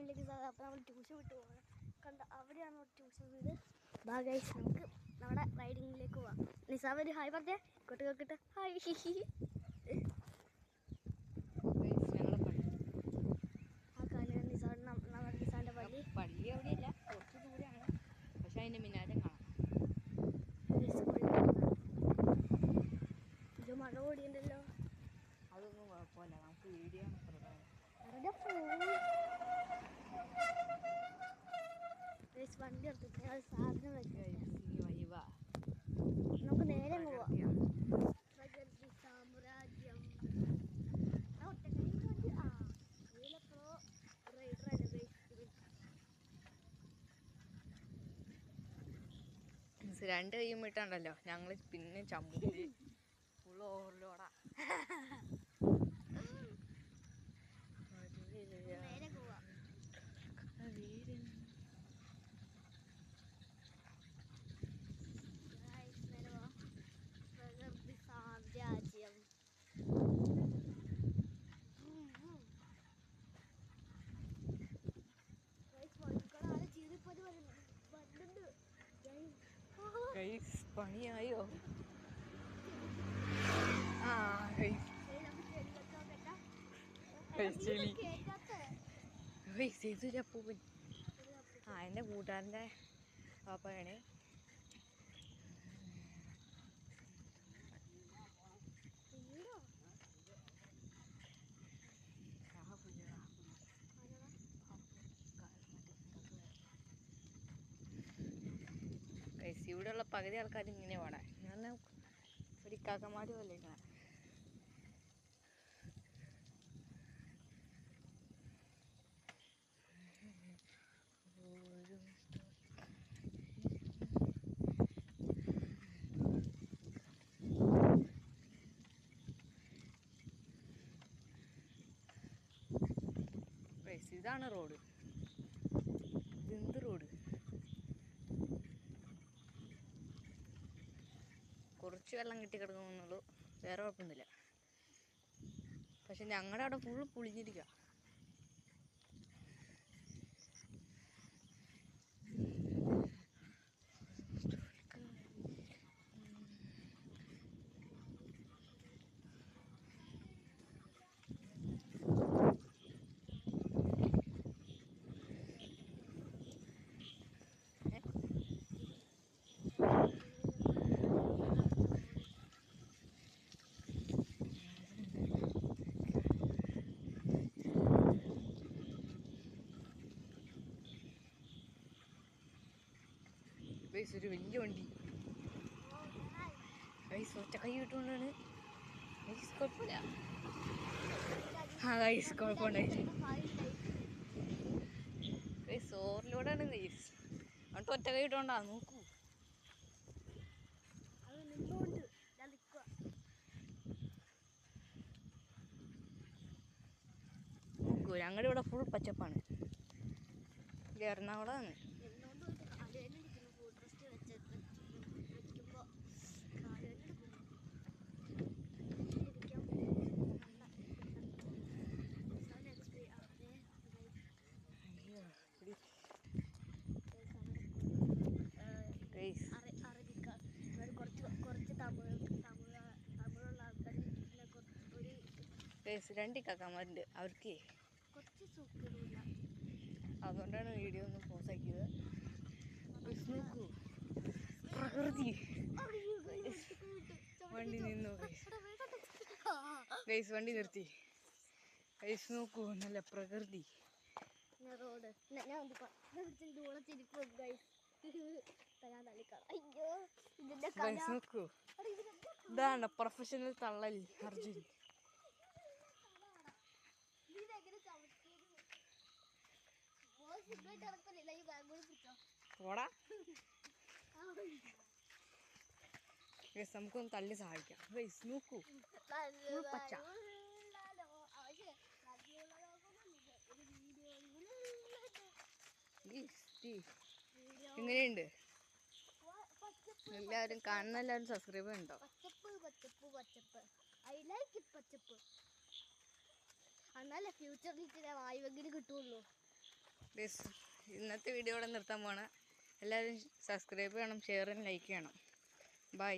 ടൈമിലേക്ക് അപ്പോൾ നമ്മൾ ട്യൂഷൻ വിട്ട് പോകണം കണ്ട അവിടെയാണ് നമ്മുടെ ട്യൂഷൻ വീട് ഗൈസ് നമുക്ക് നമ്മുടെ റൈഡിങ്ങിലേക്ക് പോവാം. നിസാബ് ഒരു ഹായ് പറഞ്ഞേ. കൊട്ട് കേൾക്കട്ടെ ഹായ് ആ കാലാണ് നിസാബ് നമ്മുടെ നിസാന്റെ പള്ളി പള്ളി എവിടെയല്ല. കുറച്ച് ദൂരെയാണ്. പക്ഷേ അതിന്റെ മിനാരം കാണാം. ഇത് മഴ ഓടിയുണ്ടല്ലോ അതൊന്നും കുഴപ്പമില്ല. നമുക്ക് വീഡിയോ സാധനം നമുക്ക് നേരെ പോവാം സാമ്രാജ്യം രണ്ട് കൈയും ഇട്ടുണ്ടല്ലോ ഞങ്ങൾ പിന്നെ ചമ്മൂരി ഫുൾ ഓവർലോഡാ ആ. കൈസ് പണിയായോ ആ കൈസ് ഏയ്, നമുക്ക് ചെടിയൊക്കെ നോക്കട്ടെ. Guys, ചെടി. ഇത് കേക്കാത്തെ. കൈസ് ഇത് ചപ്പൂപ്പൻ ആ എൻ്റെ കൂട്ടുകാരൻ്റെ പാപ്പയാണ് പകുതി ആൾക്കാർ ഇങ്ങനെ വേണം ഞാൻ ഒരു കാക്കമാരി പോലെ ഇരിക്കണം ഇതാണ് റോഡ്. ഇതെന്ത് റോഡ്? കുറച്ച് വെള്ളം കിട്ടി കിടക്കുന്നുള്ളൂ. വേറെ കുഴപ്പമൊന്നുമില്ല. പക്ഷെ ഞങ്ങളുടെ അവിടെ ഫുള്ള് പുളിഞ്ഞിരിക്കുക ഗൈസ് ഒരു വലിയ വണ്ടി. ഗൈസ് ഒറ്റ കൈ കിട്ടുകൊണ്ടാണ് ഗൈസ് കുഴപ്പമില്ല. ആ ഗൈസ് കുഴപ്പമുണ്ട് ഗൈസ് ഓറിലൂടെയാണ് ഗൈസ്. എന്നിട്ട് ഒറ്റ കൈ കിട്ടുകൊണ്ടാ നോക്കൂ. നോക്കൂ ഞങ്ങളുടെ ഇവിടെ ഫുൾ പച്ചപ്പാണ് എറണാകുളമാണ്. ഗൈസ് രണ്ട് കാക്കാമാരുണ്ട്. അവർക്ക്. അതുകൊണ്ടാണ് വീഡിയോ ഒന്ന് പോസ് ആക്കിയത്. ഗൈസ് നോക്കൂ പ്രകൃതി വണ്ടി നിന്നു. ഗൈസ് വണ്ടി നിർത്തി. ഗൈസ് നോക്കൂ നല്ല പ്രകൃതി. റോഡ്. നോക്കൂ ഇതാണ് പ്രൊഫഷണൽ തള്ളൽ അർജുൻ. പോടാ. ഗൈസ് നമുക്കൊന്ന് തള്ളി സഹായിക്കാം. ഗൈസ് നോക്കൂ. പച്ച. ഇങ്ങനെയുണ്ട് എല്ലാവരും കാണുന്ന എല്ലാവരും സബ്സ്ക്രൈബ് ഉണ്ടോ പച്ചപ്പ് പച്ചപ്പ് പച്ചപ്പ്. ഐ ലൈക്ക് ഇറ്റ് പച്ചപ്പ്. എന്നാലേ ഫ്യൂച്ചറിൽ ഇച്ചിരി വായുവെങ്കിലും കിട്ടുള്ളൂ. Please, ഇന്നത്തെ വീഡിയോ ഇവിടെ നിർത്താൻ പോണ. എല്ലാവരും സബ്സ്ക്രൈബ് ചെയ്യണം ചെയ്യണം ലൈക്ക് ചെയ്യണം. ബൈ